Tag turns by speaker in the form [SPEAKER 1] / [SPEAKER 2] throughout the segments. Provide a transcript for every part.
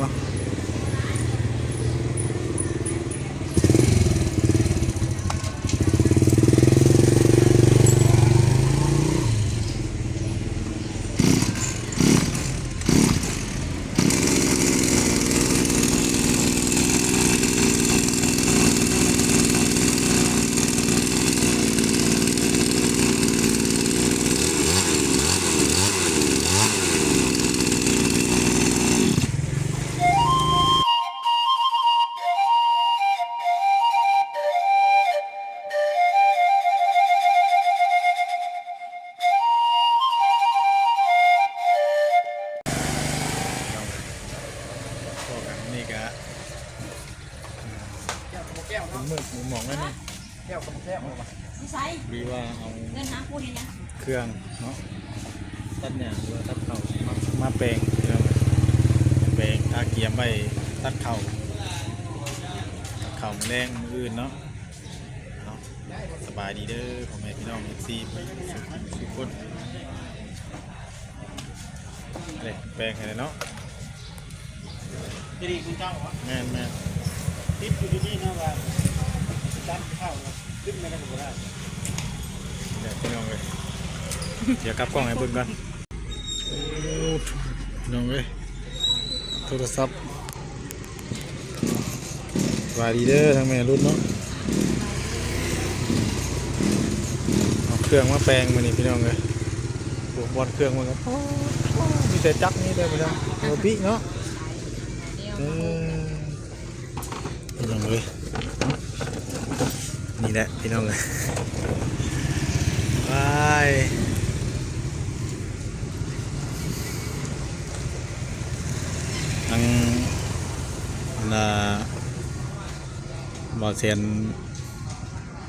[SPEAKER 1] บ่ มา
[SPEAKER 2] นิสัย
[SPEAKER 1] ดีว่าเอา
[SPEAKER 2] เดินหาพูดยังไง
[SPEAKER 1] เครื่องเนาะตัดเนี่ยหรือว่าตัดเข่ามามาแปลงพี่น้องแปลงตาเกียมไปตัดเข่าตัดเข่ามือแรงมืออื่นเนาะเอาสบายดีเด้อพ่อแม่พี่น้องเอฟซีทุกคนเลยแปลงให้เลยเนาะ
[SPEAKER 3] จะดีคุณเจ้าอะ
[SPEAKER 1] แม่นแม่น
[SPEAKER 3] ติดอยู่ที่นี่นะว่าจัดข้าว ขึ้นมากันหมดแล้ว
[SPEAKER 1] เดี๋ยวพี่น้องเลยเดี๋ยวกลับกล้องให้เบิ่งก่อนโอ้พี่น้องเลยโทรศัพท์วัสดีเด้อทางแม่รุ่นเนาะเอาเครื่องมาแปลงมานี่พี่น้องเลยปลูกบอลเครื่องมันก็มีแต่จักนี่ได้อพี่น้องโอปิเนาะเออพี่น้องเลย นี่แหละพี่น้องเลยไปทางน่ะบอเซียน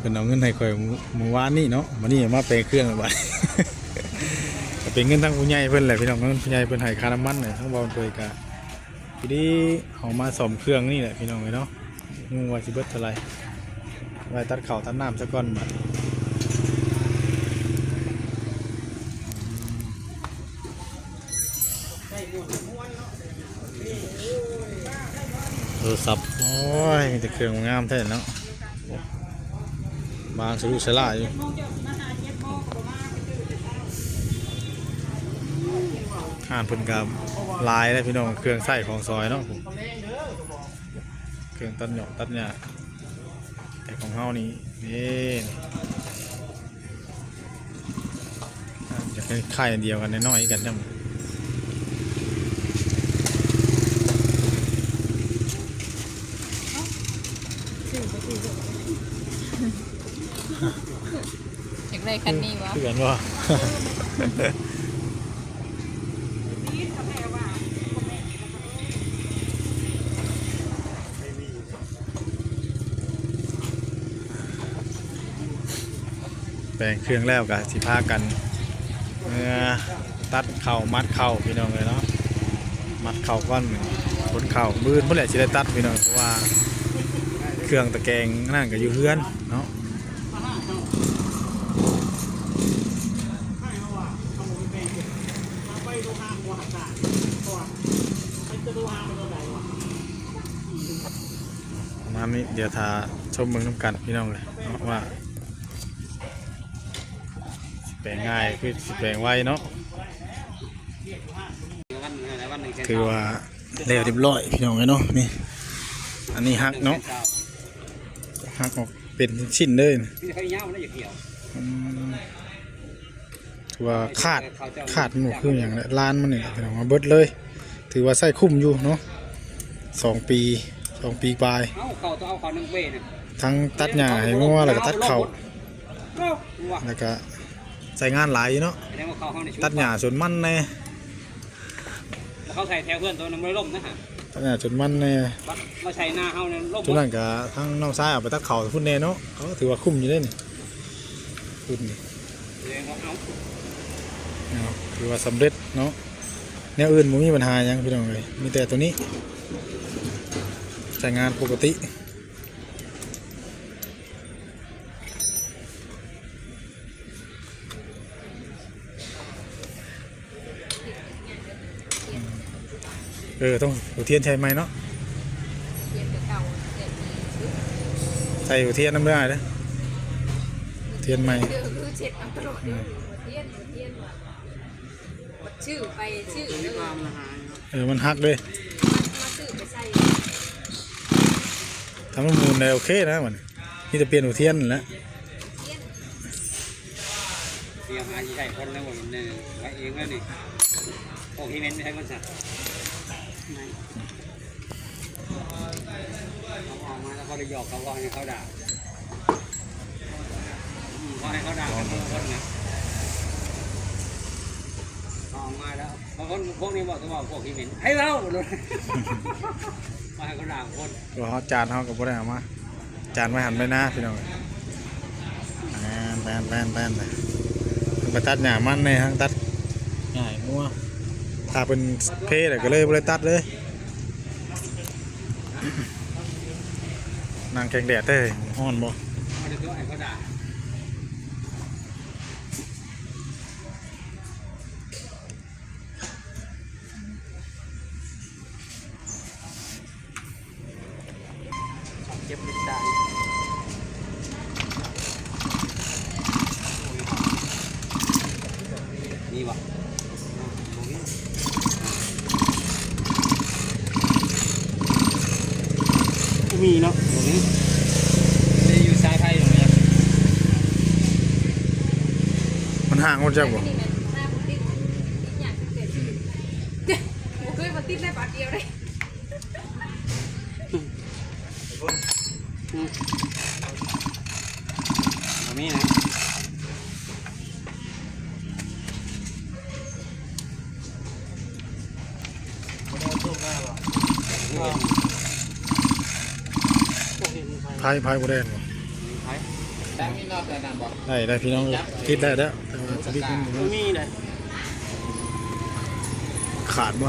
[SPEAKER 1] เป็นเอาเงินให้คอยมือวานนี่เนาะมานี่มาไปเครื่องบัดก็เป็นเงินทั้งผู้ใหญ่เพิ่อนแหละพี่น้องเงินผู้ใหญ่เพิ่อนให้ค่าน้ำมันเนี่ยทั้งบอลเคยกะทีนี้เอามาซ่อมเครื่องนี่แหละพี่น้องเลยเนาะงูว่าสิเบิดเท่าไร ไว้ตัดเข่าตัดน้ำซะก่อนบัดโทรศัพท์โอ้ยแต่เครื่องงามแท้เนาะบางสรุสลาอยู่อ่านเพิ่นกับลายแล้พี่น้องเครื่องใส่ของซอยเนาะเครื่องตัดหยอกตัดหญ้าแต่ ของเฮานี่นี่อยากให้ค่ายอันเดียวกันน้อยๆกันจัง
[SPEAKER 2] อยากได้คันนี้วะ
[SPEAKER 1] เพื่อนว่า ปลงเครื่องแล้วกับสิพากันเมื่อตัดเข่ามัดเข่าพี่น้องเลยเนาะมัดเข่าก้อนขนเข่ามืดเมื่อไหร่จะได้ตัดพี่น้องเพราะว่าเครื่องตะแกรงนั่นก็อยู่เฮือนเนาะ
[SPEAKER 3] ไปดูห้าเพราะว่าไปจะดูห้างมันตัวไหนวะ
[SPEAKER 1] ประมาณนี้เดี๋ยวทาชมเมืองน้ำกันพี่น้องเลยเนาะว่า แปลงง่ายคือสิแปลงไวเนาะคือว่าแล้วเรียบร้อยพี่น้องเนาะนี่อันนี้หักเนาะหักออกเป็นชิ้นเลย
[SPEAKER 3] พี่จะให้ยาวมันได้อย่างเดียว
[SPEAKER 1] อืมถือว่าขาดขาดหมดคืออย่างละล้านมันเนี่พี่น้องมาเบิดเลย ถือว่าใส่คุ้มอยู่เนาะสองปีสองปีปลายทั้งตัดหญ้าให้งัวแล้วก็ตัดเข่าแล้วก็ ใส่งานหลายอยู่เนาะ
[SPEAKER 3] แสดงว่าเข่าเขาในชุด
[SPEAKER 1] ตัดหญ้าจนมันแน่
[SPEAKER 3] เขาใส่แถวเพื่อนตัวนั้นไม่ล่มนะฮะ
[SPEAKER 1] ตัดหญ้าจนมันแน่
[SPEAKER 3] บัดเราใช้หน้าเขาเนี่ยล่ม
[SPEAKER 1] จุดนั้นก็ทั้งน้องซ้ายเอาไปตัดเข่าพุ่นแน่เนาะเขาก็ถือว่าคุ้มอยู่เด้นี่พุ่นนี่
[SPEAKER 3] แสดงว่าเอา
[SPEAKER 1] เนาะถือว่าสำเร็จเนาะแนวอื่นบ่มีปัญหาหยังพี่น้องเลยมีแต่ตัวนี้ใช้งานปกติ เออต้องหัวเทียนใช่ไหมเนาะ
[SPEAKER 2] เทียนกับเก่าเทียนมีชื่อ
[SPEAKER 1] ใส่หัวเทียนน้ำได้เด้อเทียนใหม่
[SPEAKER 2] เดี๋ยวคือเช็ดเอาตลอดเลยเทียนเทียนว่ะชื่อไปชื่อเลย
[SPEAKER 3] ความละหาย
[SPEAKER 1] เออมันหักเลย
[SPEAKER 2] มาชื่อไปใส่
[SPEAKER 1] ทำให้มูลได้โอเคนะมันนี่จะเปลี่ยนหัวเทียนนั่นแหล้ว
[SPEAKER 3] เตรียมงานใหญ่คนแล้วผมเนี่ยไว้เองแล้วนี่โอ้พี่เม้นไม่ใช่คนสั ตว์เขาออกมาแล้วเขาเลยหยอกเขาว่าให้เขาด่าว่าให้เขาด่ากันทุกคนนะออกมาแล้วบางคนพวกนี้บอกตัวว่าพวกพี่เหม้นให้เราเลยมาให้เขาด่าคน
[SPEAKER 1] ตัวเขาจานเขากับบ่ได้เอามา จานไม่หันไปหน้าพี่น้องแปนแปนแปนแปนเลยไปตัดหญ้ามันในทางตัดหญ้างัว ถ้าเป็นเพศก็เลยบริตัดเลยนางแข่งแดดเด้ห้อนบ่
[SPEAKER 3] เขาจะตัวให้เขาด่า เก็บติดตามนี่วะมีเนาะตรงนี้จะอยู่ซ้ายไทยตรงนี้
[SPEAKER 1] มันห่างหมดจักบ่
[SPEAKER 2] นี่มันหน้ามันติดติดอย่างเกิดชื่อโอ้ยมันติดได้บาทเดียวเลย
[SPEAKER 3] ตรงนี้นะไทย
[SPEAKER 1] พายพายบ่ได้บ่
[SPEAKER 3] ไทยแต่ไม่รอบแต่นำบอก
[SPEAKER 1] ได้ได้พี่น้องคิดได้แล้วแต่ว่าสวิตช์ มันบ่
[SPEAKER 3] มีเลย
[SPEAKER 1] ขาดบ่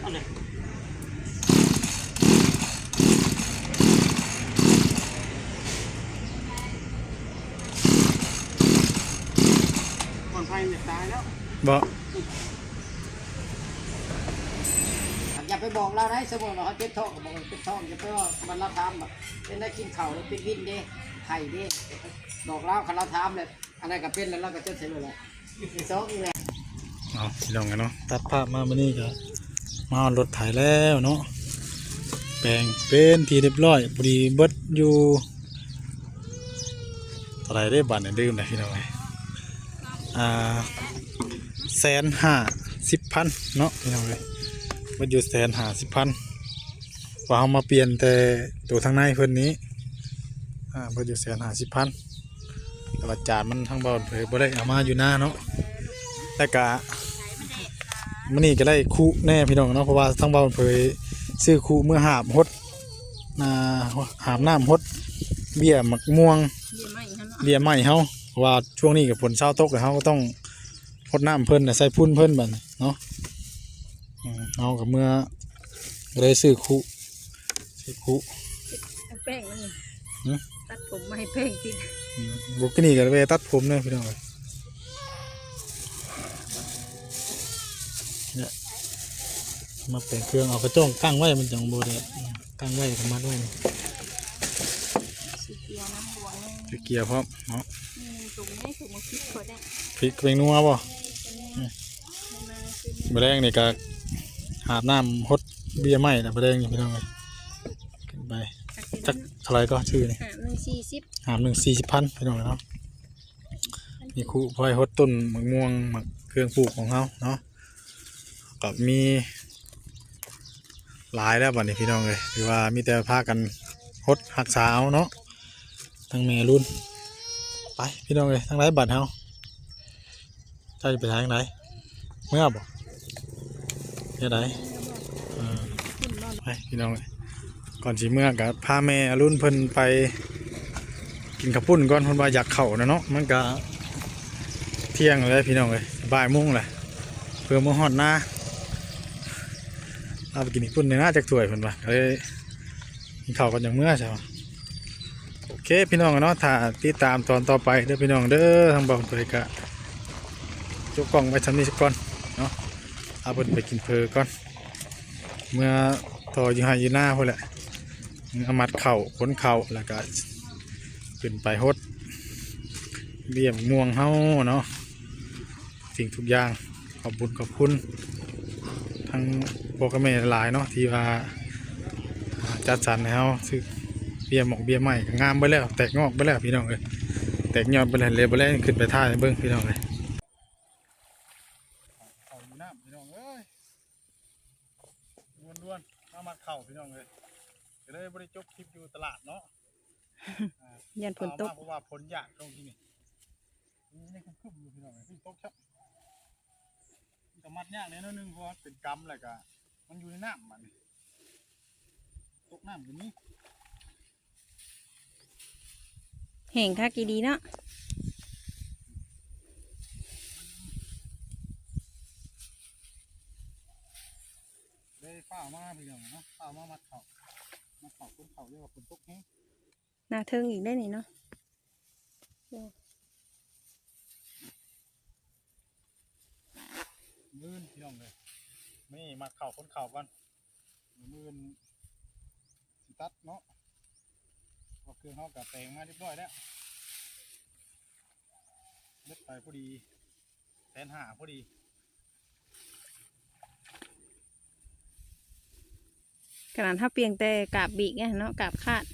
[SPEAKER 3] เอาเลยคนไทยเนี่ยตายแล้ว
[SPEAKER 1] บ่
[SPEAKER 4] อย่า ไปบอกเราได้สมมติว่าเขาเจ็บท้องก็บอกว่าเจ็บท้องอย่าไปว่ามันเราทำแบบเป็นได้กินเข่าแล้วเป็นวินเด้ไข่เด้บอกเราคันเราทำเลยอะไรก็เป็นแล้วเราก็เจะเสร็จเลยแหละสองอีกแหละ
[SPEAKER 1] เอาพี่น้องกันเนาะตัดภาพมามื้อนี้ก็มาเอารถไถแล้วเนาะแปลงเป็นทีเรียบร้อยพอดีเบิดอยู่เท่าไรได้บัตรเนี่ยลืมนะพี่น้องเอ้ยอ่าแสนห้าสิบพันเนาะพี่น้องเลย เบิดอยู่แสนห้าสิบพันว่าเอามาเปลี่ยนแต่ตัวทางในเพิ่นนี้อ่าเบิดอยู่แสนห้าสิบพันแต่ว่าจานมันทั้งเบาเผยบ่ได้เอามาอยู่หน้าเนาะแล้วก็มันนี่ก็ได้คู่แน่พี่น้องเนาะเพราะว่าทั้งบ้านเผยซื้อคู่เมื่อหาบฮดนาหาบน้ำฮดเบี้ยหมักม่วง
[SPEAKER 2] เดี๋ยวไม่ฮะเนาะ
[SPEAKER 1] เบี้ยไม้เฮาเพราะว่าช่วงนี้กับฝนเช้าตกแล้วเฮาก็ต้องฮดน้ำเพิ่นน่ะใส่พุ่นเพิ่นบัดนี้เนาะอืม เอากับเมื่อก็ได้ซื้อคู่ซื้อคู่
[SPEAKER 2] เอาแป้งมันนี่
[SPEAKER 1] หือ
[SPEAKER 2] ตัดผมมาให้แป้งติด
[SPEAKER 1] อืมบุกนี่ก็ไปตัดผมเนี่ยพี่น้องเอ้ยเนี่ยมาเป็นเครื่องเอากระจ้องกั้งไว้มันจังโบเดอืมกั้งไว้ก็มัดไว้นี่
[SPEAKER 2] สีเขียวน้ำบัวนี่
[SPEAKER 1] จุเกียร์พร้อมเนาะ
[SPEAKER 2] นี่ตรงนี้ถูกมาคิดก็ได้
[SPEAKER 1] พริกเป็นนัวป่ะบะแดงนี่ก็ หาบน้ำฮดเบียร์ไหม้นะบะแดงนี่พี่น้องเลยขึ้นไปจักเท่าไหรก็ชื่อนี่
[SPEAKER 2] หาหนึ่งสี่สิบ
[SPEAKER 1] หามหนึ่งสี่สิบพันพี่น้องเลยเนาะมีคู่พลอยฮดต้นมะม่วงมะเครื่องปลูกของเขาเนาะก็มีหลายแล้วบัดนี้พี่น้องเลยถือว่ามีแต่พากันฮดหักษาเอาเนาะทั้งแม่รุ่นไปพี่น้องเลยทั้งไรบัตรเฮาจะไปทางไหนเมื่อบ่เนี่ ยไหนเออไปพี่น้องเอ้ยก่อนสิเมื่อกับพาแม่อรุ่นเพิ่นไป กินข้าวปุ้นก่อนเพิ่นว่าอยากเข้านะเนาะมันก็เที่ยงเลยพี่น้องเลยบ่ายโมงแหละเพื่อมาฮอดหน้าเอาไปกินข้าวปุ้นในหน้าจากถ้วยเพิ่นว่าเลยกินข้าวกันอย่างเมื่อใช่ไหมโอเคพี่น้องเนาะถ้าติดตามตอนต่อไปเด้อพี่น้องเด้อทางบอกตัวกะยกกล้องไว้ทำนี้สักก่อนเนาะ เอาเพิ่นไปกินเพอก่อน เมื่อต่อยู่ให้อยู่หน้าพุ่นแหละเอามัดเข่าขนเข่าแล้วก็ขึ้นไปฮดเบี้ยมม่วงเฮาเนาะสิ่งทุกอย่างขอบบุญขอบคุณ ทั้งโปรแกรมเมอร์หลายเนาะที่ว่าจัดสรรให้เฮาซื้อเบี้ยหมอกเบี้ยใหม่งามไปแล้ว แตกงอกไปแล้วพี่น้องเลยแตกยอดไปแล้วเลยไปแล้วขึ้นไปท่าเบิ้งพี่น้องเลยเอาน้ำพี่น้องเอ้ยด้วนๆเอามาเข่าพี่ น้องเลยก็เลยบริจบคลิปอยู่ตลาดเนาะ
[SPEAKER 5] ยันฝนตก
[SPEAKER 1] เพราะว่าฝนยากตรงที่นี่นี่ยังคุ้มๆอยู่พี่น้องเอ้ยฝนตกครับมันก็มัดยากแน่นอนหนึงเพราะว่าเป็นกำแหละก็มันอยู่ในน้ำมันนี่ตกน้ำอยู่นี่
[SPEAKER 5] แห่งคักอีดีเนาะ
[SPEAKER 1] เฝ้ามาพี่น้องเนาะฝ้ามามัดเขามัดเขาต้นเขาเรียกว่าฝนตกแห้ง
[SPEAKER 5] หนาเทิงอีกได้นี่เนาะ
[SPEAKER 1] มื่นพี่น้องเลยนี่มัดเข่าคนเข่าก่อนมื่นสิตัดเนาะพอเครื่องเขากับแปลงมาเรียบร้อยแล้วเล็ดไปพอดีแสนหาพอดี
[SPEAKER 5] ขนาดถ้าเปลียงแต่กาบบีกไงเนาะกาบคาด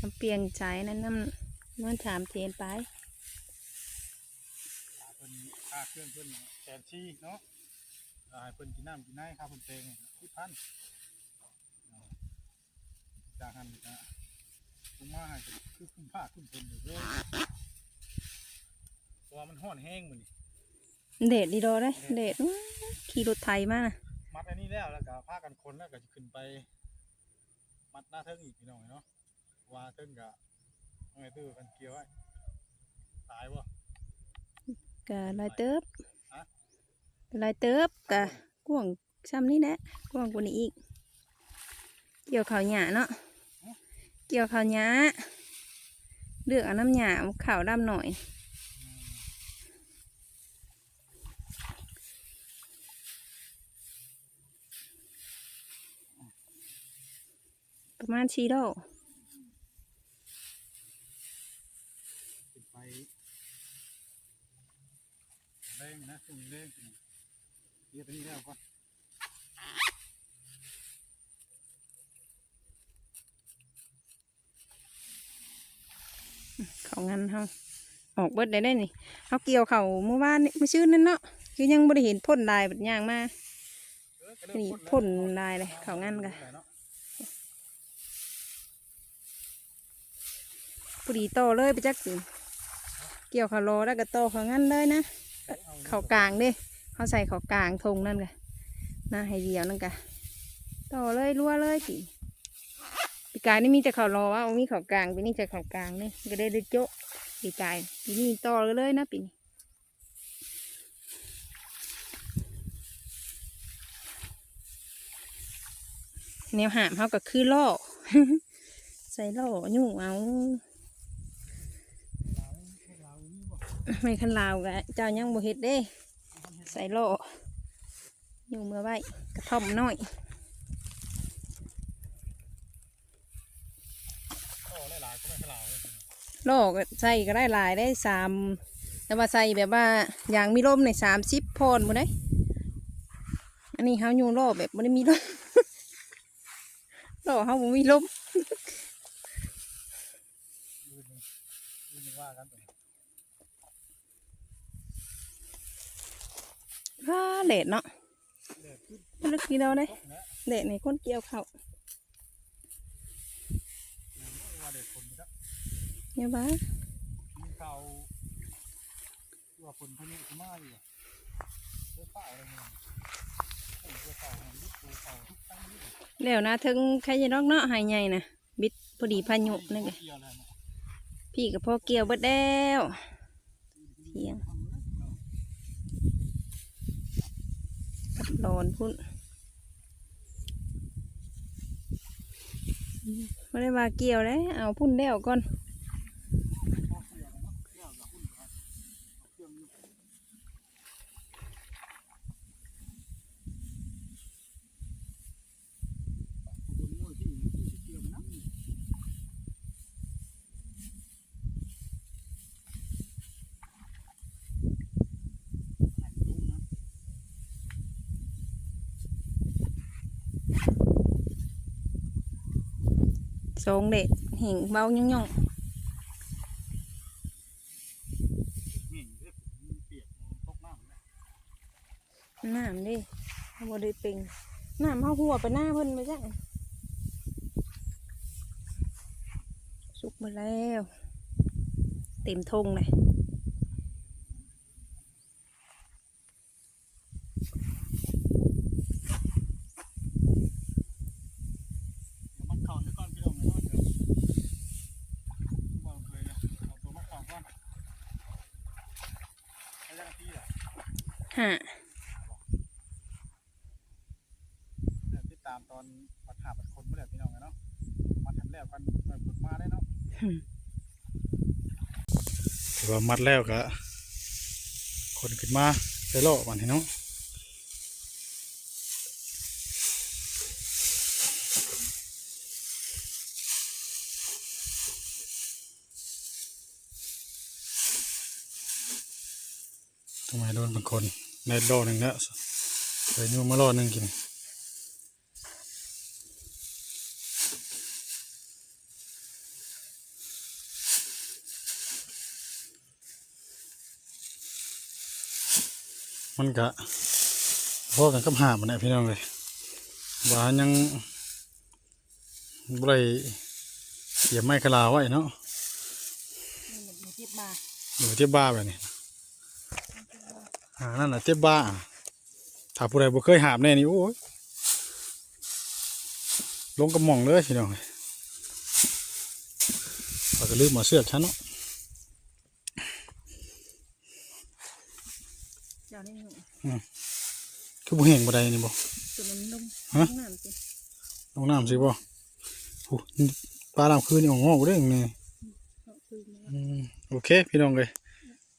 [SPEAKER 5] น้ำเปลียงใจนั้นน้ำมันถามเทนไป
[SPEAKER 1] ค่าเพิ่นค่าเครื่องเพิ่นแสนชีเนาะแล้วให้เพิ่นกินน้ำกินน้ำค่าเพิ่นเพลงที่พันจากหันก็คุ้มมาให้ก็คือคุ้มผ้าคุ้มเพิ่นอยู่เลยเพราะว่ามันห้อนแห้งมือนี่
[SPEAKER 5] เดดดีโดได้เดดอื้อขี่รถไถมาน่ะ
[SPEAKER 1] มัดอันนี้แล้วแล้วก็ผ้ากันคนแล้วก็จะขึ้นไป มัดหน้าเทิงอีกพี่น้องเนาะว่าเทิงกะเอาไงตื้อกันเกี่ยวไว้ตายวะ
[SPEAKER 5] กะลายเติบ
[SPEAKER 1] ฮะ
[SPEAKER 5] ลายเติบกะกวางซ้ำนี่แหละกวางกว่านี้อีก เกี่ยวข้าวหญ้าเนาะเกี่ยวข้าวหญ้าเลือกเอาน้ำหญ้าเอาข้าวดำหน่อย ประมาณชีโล
[SPEAKER 1] ขึ้นไปเร่งนะขึ้นเร่งเกี่ยวตัวนี้แล้วก่อน
[SPEAKER 5] เขางานเขาออกเบิดได้ได้นี่เขาเกี่ยวเขาเมื่อวานนี่เมื่อชื่นนั่นเนาะคือยังไม่ได้เห็นพ่นลายแบบย่างมา
[SPEAKER 1] เออก็เริ่ม
[SPEAKER 5] นี่
[SPEAKER 1] แล้ว
[SPEAKER 5] พ่นลายเลยเขางานกัน
[SPEAKER 1] เนาะ
[SPEAKER 5] พอดีโตเลยไปจักสิเกี่ยวเขาโลแล้วก็โตเขางานเลยนะเขากลางด้เขาใส่เขากลางทงนั่นกันหน้าให้เดียวนั่นกันโตเลยรัวเลยสิปีกายนี่มีแต่เขาโลว่ามีเขากลางปีนี้แต่เขากลางนี่ก็ได้ได้โจ๊ะปีกายปีนี้โตเลยนะปีนี้แนวหามเขาก็คือล่อใส่ล่อยุ่งเอา ไม่คันลาวกะเจ้ายังบ่เฮ็ดเด้ ใส่โลอยุ่เมื่อไว้กระท่อมน้อย
[SPEAKER 1] โลก็
[SPEAKER 5] ใส่ก็ได้หลายได้สามแต่ว่าใส่แบบว่าอย่างมีลมในสามสิบพอนหมดได้อันนี้เขาอยู่โลแบบไม่ได้มีลมโลเขาบ่มีลม
[SPEAKER 1] ยืนยืนว่ากันไป
[SPEAKER 5] ว้าเด็ดเนาะ
[SPEAKER 1] เลิกขึ้น
[SPEAKER 5] ลึกกี่เราได้
[SPEAKER 1] ตกนะ
[SPEAKER 5] เด็ดในคนเกี่ยวเขา
[SPEAKER 1] เนี่
[SPEAKER 5] ยบ้า
[SPEAKER 1] กินข้าว่าฝนพายุขึ้มาอยู่เรือปล่าอะไรเนี่ยเรือเปล่ามันยึดตัวเปล่าทุกตั้งนี่
[SPEAKER 5] แล้วนะถึงใครจะนอกเนาะหายใหญ่นะบิดพอดีพายุนั่นไง
[SPEAKER 1] เอะไรเนาะ
[SPEAKER 5] พี่กับพ่อเกี่ยวเบิดแล้วเสียง ดอนพุ่นไม่ได้วาเกี่ยวเลยเอาพุ่นแล้วก่อน สองเด็กเห็งเบาย่องย่อง
[SPEAKER 1] น้ำ
[SPEAKER 5] ดิบ่ได้เป็นน้ำเข้าหัวไปหน้าเพิ่นไปจ้ะสุกมาแล้ว เต็มทงเลย
[SPEAKER 1] เดี๋ยวมันเข่าซะก่อนพี่น้องเนาะเดี๋ยวบอกเคยนะเอาตัวมาเข่าก่อนใช้ยังที่อะ
[SPEAKER 5] ฮะ
[SPEAKER 1] เดี๋ยวติดตามตอนปัดหาปัดคนเมื่อไหร่พี่น้องเนาะมาทำแล้วกันเปิดมาได้เนาะถือว่ามัดแล้วก็คนขึ้นมาไปโลมันเนาะทำไมโดนบางคน ในโลหนึ่งแล้วเคยยุ่งมาโลหนึ่งกินมันกะพอกันกับหามันแหละพี่น้องเลยว่ายังบ่ได้เสียบไม้กะลาไว้เนาะ
[SPEAKER 5] มีทิพมา
[SPEAKER 1] อยู่เจ็บบ้าแบบนี้ หานั่นน่ะเจ็บบ้าถ้าผู้ใดบ่เคยหาบแน่นี่โอ้ยลงกระหม่องเลยพี่น้องเลยเราก็ลืมมาเสือกฉันเนาะ
[SPEAKER 5] เจ้าได้หนู
[SPEAKER 1] คือบ่เห็นบ่ได้นี่บ่
[SPEAKER 5] ตัวมันนุ่ม
[SPEAKER 1] ฮะ
[SPEAKER 5] น้ำสิ
[SPEAKER 1] ลงน้ำสิบ่โอ้ปลาดำคืนนี่ออกงอกเด้งนี่
[SPEAKER 5] เอาคืนมา
[SPEAKER 1] อืมโอเค พี่น้องเลย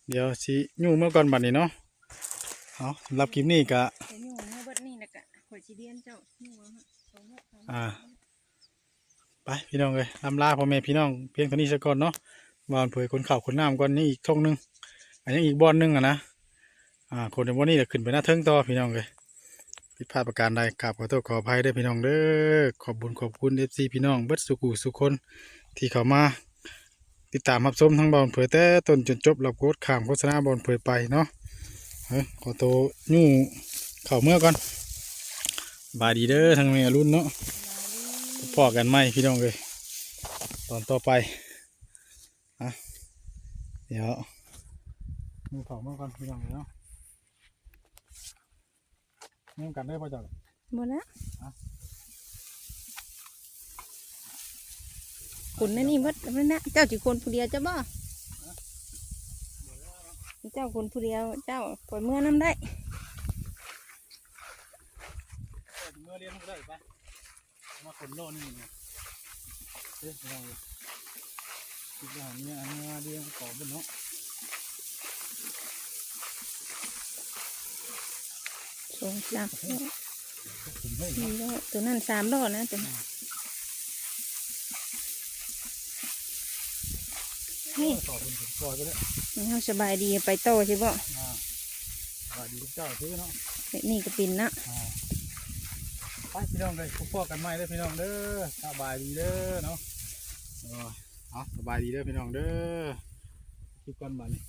[SPEAKER 1] เดี๋ยวสิยู่เมื่อก่อนบัดนี้เนาะ เอารับคลิปนี้ก็
[SPEAKER 5] แต่หนูเมื่อเบิดนี่นะกะข่อยสิเดียนเจ้าหนูฮะสองเม็ดสามเม็ด
[SPEAKER 1] อ่า ไปพี่น้องเลยลำลาพ่อแม่พี่น้องเพียงเท่านี้ซะก่อนเนาะบอลเผยคนข่าวคนน้ำก่อนนี่อีกช่องหนึงอันนี้อีกบอลหนึงอะนะอ่าคนในบอลนี้จะขึ้นไปหน้าเทิงต่อพี่น้องเลยผิดพลาดประการใดกราบขอโทษขออภัยด้วยพี่น้องเด้อขอบบุญขอบคุณเอฟซีพี่น้องเบิดสุขุสุขคนที่เข้ามา ติดตามรับชมทั้งบอลเผยแต่ต้นจนจบรับโคตรข้ามโฆษณาบอลเผยไปเนาะ ขอตัวยู่เข่าเมื่อก่อน บายดีเด้อทางเมียรุ่นเนาะพอกันไหมพี่น้องเลยตอนต่อไปอะเดี๋ยวมือเผาเมื่อก่อนพี่น้องเลยเนาะนี่กันได้ป่ะจ๊ะ
[SPEAKER 5] หมดแล้ว
[SPEAKER 1] อะ
[SPEAKER 5] คุณนั่นนี่เบิดแล้วนะเจ้าจีคนผู้เดียวเจ้าบ่ เจ้าคนผู้เดียวเจ้าปล่อยเมื่อน้ำได้
[SPEAKER 1] เมื่อเรียนได้ปะมาคนโลนี่เนี่ยเอ๊ะพี่น้องเลยคิดว่าเนี่ยอันนี้เรียนก่อบนเนาะ
[SPEAKER 5] สองสาม
[SPEAKER 1] ผมให้
[SPEAKER 5] สี่รอบตัวนั้นสามรอบนะตัวนั้น
[SPEAKER 1] นี่ต่อเป็นผลพลอยไปแล้ว
[SPEAKER 5] เราสบายดีไปโตใช่ป่ะ
[SPEAKER 1] อ่าสวัสดีทุกเจ้าซื้อเนาะ
[SPEAKER 5] นี่ก็ปินนะ
[SPEAKER 1] อ่าไปพี่น้องเลยพบกันใหม่เด้อพี่น้องเด้อสบายดีเด้อเนาะเออเอาสบายดีเด้อพี่น้องเด้อคลิปก่อนบัดนี้